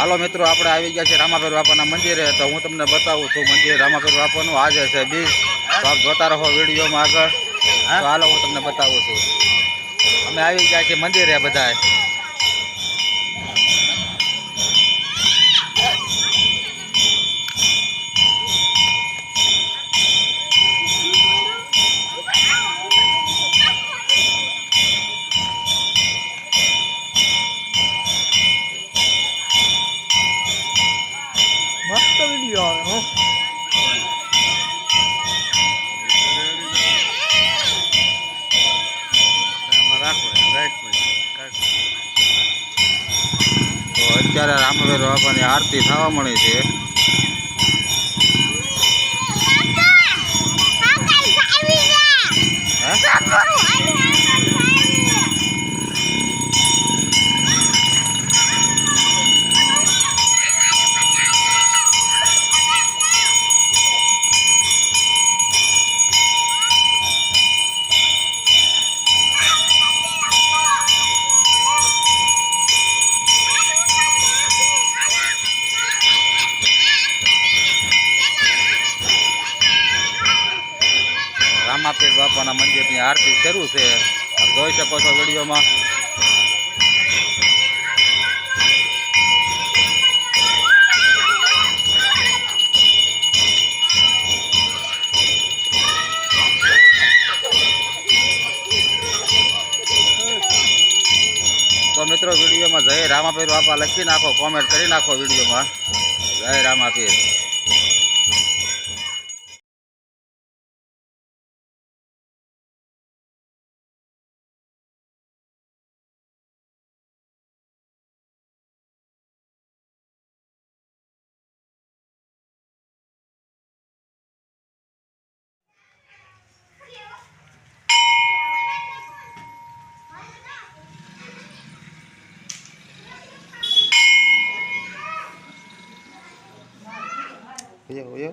હાલો મિત્રો, આપણે આવી ગયા છે રામાપીર બાપાના મંદિરે. તો હું તમને બતાવું છું, મંદિર રામાપીર બાપાનું આજે છે બીજ. તો આપ જોતા રહો વિડીયોમાં આગળ. તો હાલો, હું તમને બતાવું છું. અમે આવી ગયા છીએ મંદિરે બધાય. તો અત્યારે રામાપીર બાપાની આરતી થવા મળી છે રામાપીર બાપાના મંદિરની આરતી શરૂ છે. જોઈ શકો છો વિડીયોમાં. તો મિત્રો, વિડીયોમાં જય રામાપીર બાપા લખી નાખો કોમેન્ટ કરી નાખો વિડીયોમાં. જય રામાપીર 哎呀，我呀